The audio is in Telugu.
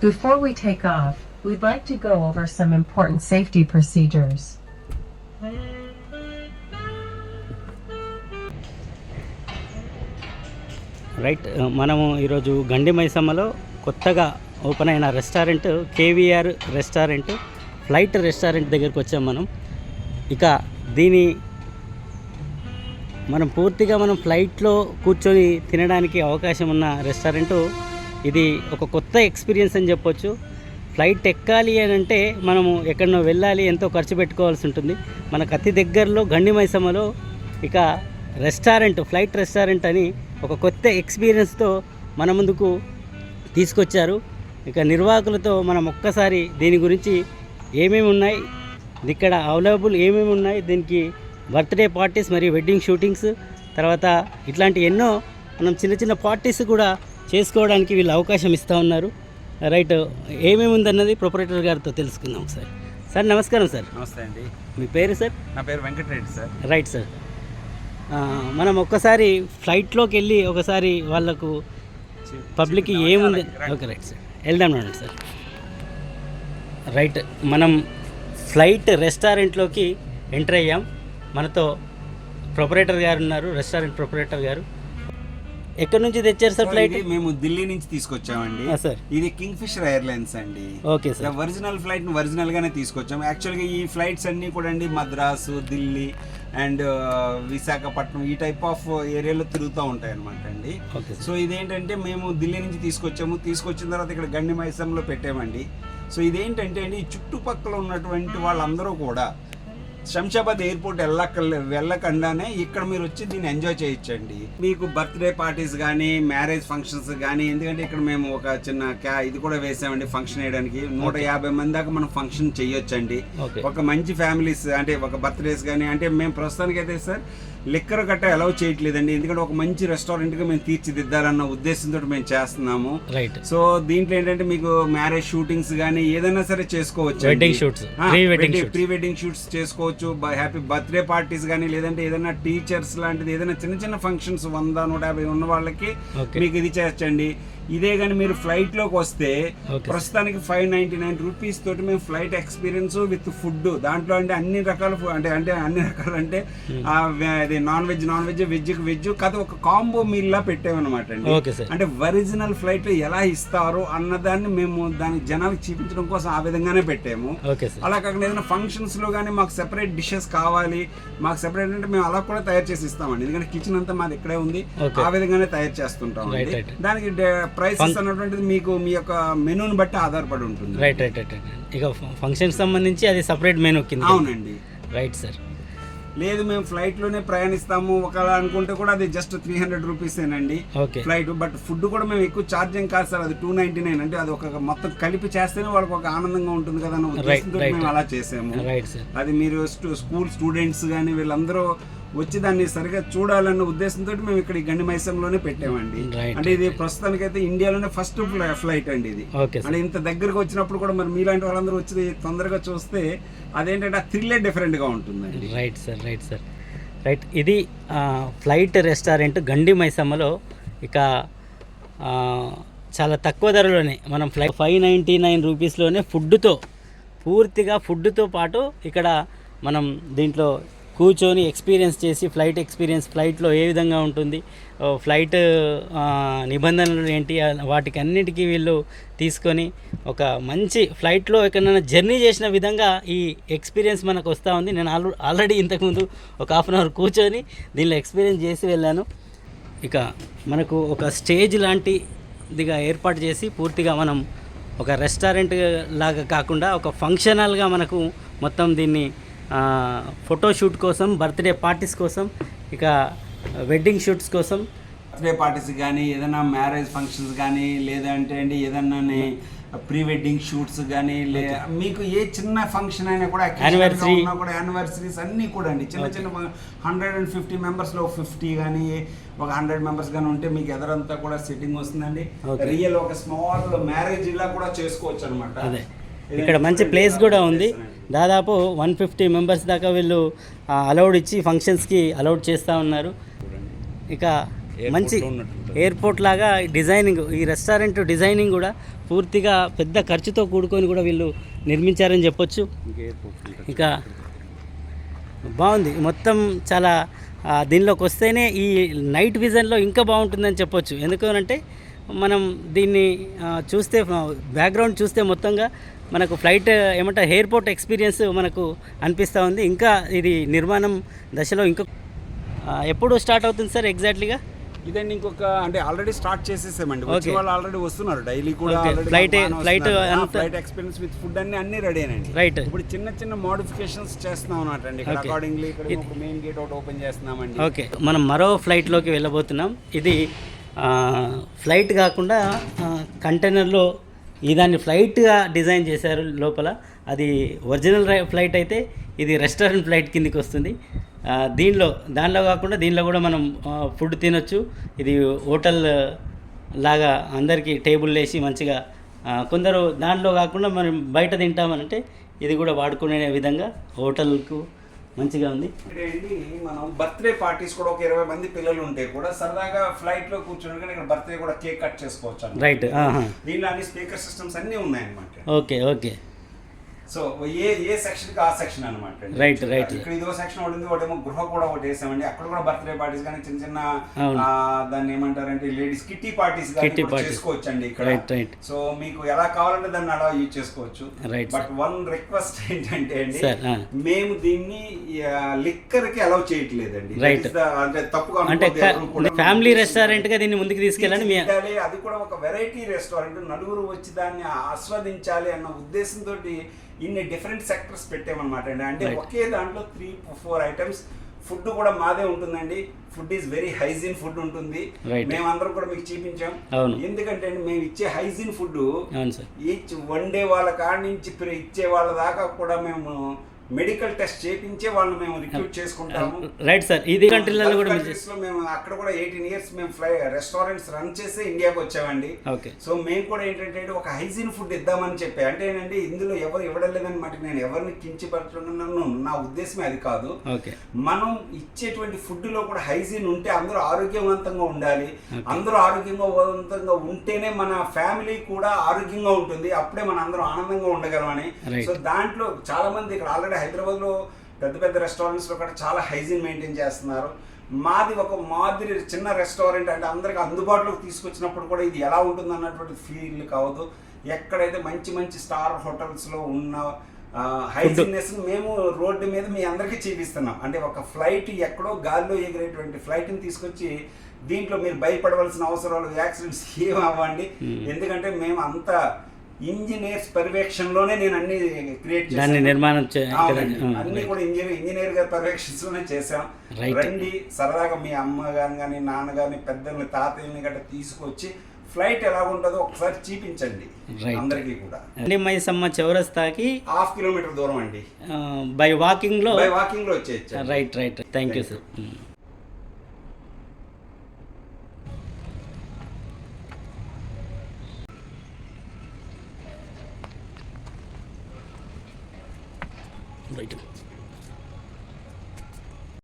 Before we take off, we'd like to go over some important safety procedures. Right uh, మనము ఈరోజు గండి మైసమ్మలో కొత్తగా ఓపెన్ అయిన restaurant KVR restaurant flight restaurant దగ్గరికి వచ్చాం మనం ఇక దీని మనం పూర్తిగా మనం ఫ్లైట్లో కూర్చొని తినడానికి అవకాశం ఉన్న రెస్టారెంట్ ఇది ఒక కొత్త ఎక్స్పీరియన్స్ అని చెప్పొచ్చు. ఫ్లైట్ ఎక్కాలి అని అంటే మనము ఎక్కడనో వెళ్ళాలి ఎంతో ఖర్చు పెట్టుకోవాల్సి ఉంటుంది. మనకు అతి దగ్గరలో గండి మైసమ్మలో ఇక రెస్టారెంట్ ఫ్లైట్ రెస్టారెంట్ అని ఒక కొత్త ఎక్స్పీరియన్స్తో మన ముందుకు తీసుకొచ్చారు. ఇక నిర్వాహకులతో మనం ఒక్కసారి దీని గురించి ఏమేమి ఉన్నాయి ఇక్కడ అవైలబుల్ ఏమేమి ఉన్నాయి దీనికి బర్త్డే పార్టీస్ మరియు వెడ్డింగ్ షూటింగ్స్ తర్వాత ఇట్లాంటి ఎన్నో మనం చిన్న చిన్న పార్టీస్ కూడా చేసుకోవడానికి వీళ్ళు అవకాశం ఇస్తూ ఉన్నారు. రైట్ ఏమేమి ఉందన్నది ప్రొపరేటర్ గారితో తెలుసుకుందాం సార్ సార్ నమస్కారం సార్. నమస్తే అండి. మీ పేరు సార్? నా పేరు వెంకటరెడ్డి సార్. Right sir. మనం ఒక్కసారి ఫ్లైట్లోకి వెళ్ళి ఒకసారి వాళ్ళకు పబ్లిక్కి ఏముంది? Okay right sir. వెళ్దాం రండి సార్. రైట్ మనం ఫ్లైట్ రెస్టారెంట్లోకి ఎంటర్ అయ్యాం. మనతో ప్రొపరేటర్ గారు ఉన్నారు రెస్టారెంట్ ప్రొపరేటర్ గారు. ఎక్కడి నుంచి తెచ్చారు సార్ ఫ్లైట్? మేము ఢిల్లీ నుంచి తీసుకొచ్చామండి. సార్. ఇది కింగ్ ఫిషర్ ఎయిర్లైన్స్ అండి. Okay sir. ఒరిజినల్ ఫ్లైట్ని ఒరిజినల్ గానే తీసుకొచ్చాము. యాక్చువల్గా ఈ ఫ్లైట్స్ అన్ని కూడా అండి మద్రాసు ఢిల్లీ అండ్ విశాఖపట్నం ఈ టైప్ ఆఫ్ ఏరియాలో తిరుగుతూ ఉంటాయి అనమాట అండి సో ఇదేంటంటే మేము ఢిల్లీ నుంచి తీసుకొచ్చాము. తీసుకొచ్చిన తర్వాత ఇక్కడ గండి మైసంలో పెట్టామండి. సో ఇదేంటంటే అండి చుట్టుపక్కల ఉన్నటువంటి వాళ్ళందరూ కూడా శంషాబాద్ ఎయిర్పోర్ట్ వెళ్ళక వెళ్ళకుండానే ఇక్కడ మీరు వచ్చి దీన్ని ఎంజాయ్ చేయొచ్చండి. మీకు బర్త్డే పార్టీస్ కానీ మ్యారేజ్ ఫంక్షన్స్ కానీ ఎందుకంటే ఇక్కడ మేము ఒక చిన్న క్యా ఇది కూడా వేసామండి ఫంక్షన్ వేయడానికి. నూట యాభై మంది దాకా మనం ఫంక్షన్ చేయొచ్చండి. ఒక మంచి ఫ్యామిలీస్ అంటే ఒక బర్త్డేస్ కానీ అంటే మేము ప్రస్తుతానికి అయితే సార్ లిక్కర్ గట్ట అలౌ చేయట్లేదండి. ఎందుకంటే ఒక మంచి రెస్టారెంట్గా మేము తీర్చిదిద్దాలన్న ఉద్దేశంతో మేము చేస్తున్నాము. రైట్ సో దీంట్లో ఏంటంటే మీకు మ్యారేజ్ షూటింగ్స్ కానీ ఏదైనా సరే చేసుకోవచ్చు wedding shoots pre wedding shoots చేసుకోవచ్చు. హ్యాపీ బర్త్డే పార్టీస్ కానీ లేదంటే ఏదైనా టీచర్స్ లాంటిది ఏదైనా చిన్న చిన్న ఫంక్షన్స్ వంద నూట యాభై ఉన్న వాళ్ళకి మీకు ఇది చేయొచ్చండి ఇదే కానీ మీరు ఫ్లైట్లోకి వస్తే ప్రస్తుతానికి ఫైవ్ నైన్టీ నైన్ రూపీస్ తోటి మేము ఫ్లైట్ ఎక్స్పీరియన్స్ విత్ ఫుడ్ దాంట్లో అంటే అన్ని రకాల అంటే అంటే అన్ని రకాలు అంటే అది non veg non veg veg veg కాదు ఒక కాంబో మీల్ లా పెట్టామన్నమాట అండి. అంటే ఒరిజినల్ ఫ్లైట్ ఎలా ఇస్తారు అన్నదాన్ని మేము దానికి జనాలకు చూపించడం కోసం ఆ విధంగానే పెట్టాము. అలా కాకుండా ఏదైనా ఫంక్షన్స్లో కానీ మాకు సెపరేట్ డిషెస్ కావాలి మాకు సెపరేట్ అంటే మేము అలా కూడా తయారు చేసి ఇస్తామండి. ఎందుకంటే కిచెన్ అంతా మాది ఇక్కడే ఉంది. ఆ విధంగానే తయారు చేస్తుంటాం. దానికి ప్రైసెస్ అన్నటువంటిది మీకు మీ యొక్క మెనూని బట్టి ఆధారపడి ఉంటుంది. రైట్ రైట్ రైట్ ఇక ఫంక్షన్ సంబంధించి అది సపరేట్ మెనూ కింద. అవునండి. రైట్ సార్ లేదు మేము ఫ్లైట్లోనే ప్రయాణిస్తాము. ఒకవేళ అనుకుంటే కూడా అది జస్ట్ త్రీ హండ్రెడ్ రూపీస్ ఏనండి. ఓకే ఫ్లైట్ బట్ ఫుడ్ కూడా మేము ఎక్కువ ఛార్జింగ్ కాదు సార్ అది టూ నైన్టీ నైన్ అంటే అది ఒక మొత్తం కలిపి చేస్తేనే వాళ్ళకి ఒక ఆనందంగా ఉంటుంది కదా అన్న ఉద్దేశంతో right. మేము అలా చేసాము అది మీరు స్కూల్ స్టూడెంట్స్ కానీ వీళ్ళందరూ వచ్చి దాన్ని సరిగా చూడాలన్న ఉద్దేశంతో మేము ఇక్కడ గండి మైసంలోనే పెట్టామండి. అంటే ఇది ప్రస్తుతానికి అయితే ఇండియాలోనే ఫస్ట్ ఫ్లైట్ అండి ఇది. అంటే ఇంత దగ్గరకు వచ్చినప్పుడు కూడా మరి మీలాంటి వాళ్ళందరూ వచ్చి తొందరగా చూస్తే అదేంటంటే ఆ థ్రిల్లే డిఫరెంట్గా ఉంటుందండి. Right sir right sir right ఇది ఫ్లైట్ రెస్టారెంట్ గండి మైసమ్మలో ఇక చాలా తక్కువ ధరలోనే మనం ఫ్లై ఫైవ్ నైంటీ నైన్ రూపీస్లోనే ఫుడ్తో పూర్తిగా ఫుడ్తో పాటు ఇక్కడ మనం దీంట్లో కూర్చొని ఎక్స్పీరియన్స్ చేసి ఫ్లైట్ ఎక్స్పీరియన్స్ ఫ్లైట్లో ఏ విధంగా ఉంటుంది ఫ్లైట్ నిబంధనలు ఏంటి వాటికి అన్నిటికీ వీళ్ళు తీసుకొని ఒక మంచి ఫ్లైట్లో ఎక్కడైనా జర్నీ చేసిన విధంగా ఈ ఎక్స్పీరియన్స్ మనకు వస్తూ ఉంది. నేను ఆల్రెడీ ఆల్రెడీ ఇంతకుముందు ఒక హాఫ్ అన్ అవర్ కూర్చొని దీనిలో ఎక్స్పీరియన్స్ చేసి వెళ్ళాను. ఇక మనకు ఒక స్టేజ్ లాంటిదిగా ఏర్పాటు చేసి పూర్తిగా మనం ఒక రెస్టారెంట్ లాగా కాకుండా ఒక ఫంక్షనల్గా మనకు మొత్తం దీన్ని ఫోటోషూట్ కోసం బర్త్డే పార్టీస్ కోసం ఇక వెడ్డింగ్ షూట్స్ కోసం. బర్త్డే పార్టీస్ కానీ ఏదైనా మ్యారేజ్ ఫంక్షన్స్ కానీ లేదంటే అండి ఏదన్నా ప్రీ వెడ్డింగ్ షూట్స్ కానీ లే మీకు ఏ చిన్న ఫంక్షన్ అయినా కూడా. ఉన్నా కూడా యానివర్సరీస్ అన్నీ కూడా అండి. చిన్న చిన్న హండ్రెడ్ అండ్ ఫిఫ్టీ మెంబర్స్లో ఫిఫ్టీ కానీ ఒక హండ్రెడ్ మెంబర్స్ కానీ ఉంటే మీకు ఎదరంతా కూడా సెట్టింగ్ వస్తుందండి. రియల్ ఒక స్మాల్ మ్యారేజ్ ఇలా కూడా చేసుకోవచ్చు అనమాట ఇక్కడ మంచి ప్లేస్ కూడా ఉంది. దాదాపు వన్ ఫిఫ్టీ మెంబర్స్ దాకా వీళ్ళు అలౌడ్ ఇచ్చి ఫంక్షన్స్కి అలౌడ్ చేస్తూ ఉన్నారు. ఇక మంచి ఎయిర్పోర్ట్ లాగా డిజైనింగ్ ఈ రెస్టారెంట్ డిజైనింగ్ కూడా పూర్తిగా పెద్ద ఖర్చుతో కూడుకొని కూడా వీళ్ళు నిర్మించారని చెప్పొచ్చు. ఇక బాగుంది. మొత్తం చాలా దీనిలోకి వస్తేనే ఈ నైట్ విజన్లో ఇంకా బాగుంటుందని చెప్పొచ్చు. ఎందుకంటే మనం దీన్ని చూస్తే బ్యాక్గ్రౌండ్ చూస్తే మొత్తంగా మనకు ఫ్లైట్ ఏమంటారు ఎయిర్పోర్ట్ ఎక్స్పీరియన్స్ మనకు అనిపిస్తూ ఉంది. ఇంకా ఇది నిర్మాణం దశలో ఇంకా ఎప్పుడు స్టార్ట్ అవుతుంది సార్ ఎగ్జాక్ట్లీగా ఇదండి ఇంకొక అంటే ఆల్రెడీ స్టార్ట్ చేసేసామండి. వచ్చే. వాళ్ళు ఆల్రెడీ వస్తున్నారు. డైలీ కూడా flight అంతా- ఫ్లైట్ ఎక్స్పీరియన్స్ విత్ ఫుడ్ అన్ని అన్ని రెడీ అయినండి రైట్ ఇప్పుడు చిన్న చిన్న మోడిఫికేషన్స్ చేస్తున్నాం అన్నమాట అండి. అకార్డింగ్లీ ఇక్కడ ఒక మెయిన్ గేట్ ఒకటి ఓపెన్ చేస్తున్నామండి. ఓకే మనం మరో ఫ్లైట్లోకి వెళ్ళబోతున్నాం. ఇది ఫ్లైట్ కాకుండా కంటైనర్లో ఈ దాన్ని ఫ్లైట్గా డిజైన్ చేశారు లోపల. అది ఒరిజినల్ ఫ్లైట్ అయితే ఇది రెస్టారెంట్ ఫ్లైట్ కిందికి వస్తుంది. దీనిలో దానిలో కాకుండా దీనిలో కూడా మనం ఫుడ్ తినొచ్చు. ఇది హోటల్ లాగా అందరికీ టేబుల్ వేసి మంచిగా కొందరు దానిలో కాకుండా మనం బయట తింటామనంటే ఇది కూడా వాడుకునే విధంగా హోటల్కు మంచిగా ఉంది మనం బర్త్డే పార్టీస్ కూడా ఒక ఇరవై మంది పిల్లలు ఉంటే కూడా సరదాగా ఫ్లైట్లో కూర్చొని ఇక్కడ బర్త్డే కూడా కేక్ కట్ చేసుకోవచ్చు. రైట్. దీనిలో అన్ని స్పీకర్ సిస్టమ్స్ అన్ని ఉన్నాయన్నమాట okay okay so A A సెక్షన్కి ఆ సెక్షన్ అనమాట Right, right. ఇక్కడ ఇదో సెక్షన్ ఒకటి ఉంది ఒకటేమో గృహ కూడా ఒకటి వేసామండి అక్కడ కూడా బర్త్డే పార్టీస్ కానీ చిన్న చిన్న దాన్ని ఏమంటారంటే లేడీస్ కిట్టి పార్టీస్ parties. చేసుకోవచ్చండి ఇక్కడ. సో మీకు ఎలా కావాలంటే దాన్ని అలా యూజ్ చేసుకోవచ్చు బట్ వన్ రిక్వెస్ట్ ఏంటంటే అండి. మేము దీన్ని లిక్కర్కి అలౌ చేయట్లేదండి అంటే తప్పుగా అంటే. ఫ్యామిలీ రెస్టారెంట్గా దీన్ని ముందుకు తీసుకెళ్ళాలని అది కూడా ఒక వెరైటీ రెస్టారెంట్ నలుగురు వచ్చి దాన్ని ఆస్వాదించాలి అన్న ఉద్దేశంతో ఇన్ని డిఫరెంట్ సెక్టర్స్ పెట్టామన్నమాట అండి అంటే. ఒకే దాంట్లో త్రీ ఫోర్ ఐటమ్స్ ఫుడ్ కూడా మాదే ఉంటుందండి food is very hygiene food ఉంటుంది. మేమందరం కూడా మీకు చూపించాం. ఎందుకంటే అండి మేము ఇచ్చే హైజీన్ ఫుడ్ ఈచ్ వండే వాళ్ళ కాడి నుంచి ఇచ్చే వాళ్ళ దాకా కూడా మేము మెడికల్ టెస్ట్ చేయించే వాళ్ళని మేము రిక్రూట్ చేసుకుంటాము. రైట్ సార్ ఇది కంట్రీలలో కూడా మేము అక్కడ కూడా ఎయిటీన్ ఇయర్స్ మేము ఫ్లై రెస్టారెంట్స్ రన్ చేసి ఇండియాకి వచ్చామండి. ఓకే. సో మేము కూడా ఏంటంటే ఒక హైజీన్ ఫుడ్ ఇద్దామని చెప్పి. అంటే ఏంటంటే ఇందులో ఎవరు ఇవ్వడం లేదని మాట నేను ఎవరిని కించపరచుకున్నాను నా ఉద్దేశమే అది కాదు. ఓకే. మనం ఇచ్చేటువంటి ఫుడ్లో కూడా హైజీన్ ఉంటే అందరూ ఆరోగ్యవంతంగా ఉండాలి. అందరూ ఆరోగ్యవంతంగా ఉంటేనే మన ఫ్యామిలీ కూడా ఆరోగ్యంగా ఉంటుంది. అప్పుడే మన అందరం ఆనందంగా ఉండగలమని. సో దాంట్లో చాలా మంది ఇక్కడ ఆల్రెడీ హైదరాబాద్లో పెద్ద పెద్ద రెస్టారెంట్స్లో కూడా చాలా హైజీన్ మెయింటైన్ చేస్తున్నారు. మాది ఒక మాదిరి చిన్న రెస్టారెంట్ అంటే అందరికి అందుబాటులోకి తీసుకొచ్చినప్పుడు కూడా ఇది ఎలా ఉంటుంది అన్నటువంటి ఫీల్ కావద్దు. ఎక్కడైతే మంచి మంచి స్టార్ హోటల్స్లో ఉన్న హైజీనెస్ మేము రోడ్డు మీద మీ అందరికీ చూపిస్తున్నాం. అంటే ఒక ఫ్లైట్ ఎక్కడో గాల్లో ఎగిరేటువంటి ఫ్లైట్ని తీసుకొచ్చి దీంట్లో మీరు భయపడవలసిన అవసరాలు యాక్సిడెంట్స్ ఏం అవ్వండి. Hmm. ఎందుకంటే మేము అంత ఇంజనీర్స్ పర్యవేక్షణలోనే నేను అన్ని క్రియేట్ దాన్ని నిర్మాణం అన్ని. కూడా ఇంజనీర్ ఇంజనీర్ గారి పర్యవేక్షణలోనే Right. రండి సరదాగా మీ అమ్మ గాని కానీ నాన్న గాని పెద్దల్ని తాతయ్యని గట్రా తీసుకొచ్చి ఫ్లైట్ ఎలా ఉంటుందో ఒకసారి చూపించండి. అందరికీ కూడా. అండి మైసమ్మ చౌరస్తాకి హాఫ్ కిలోమీటర్ దూరం అండి. బై వాకింగ్లో బై వాకింగ్లో వచ్చేయచ్చు. Right right thank you sir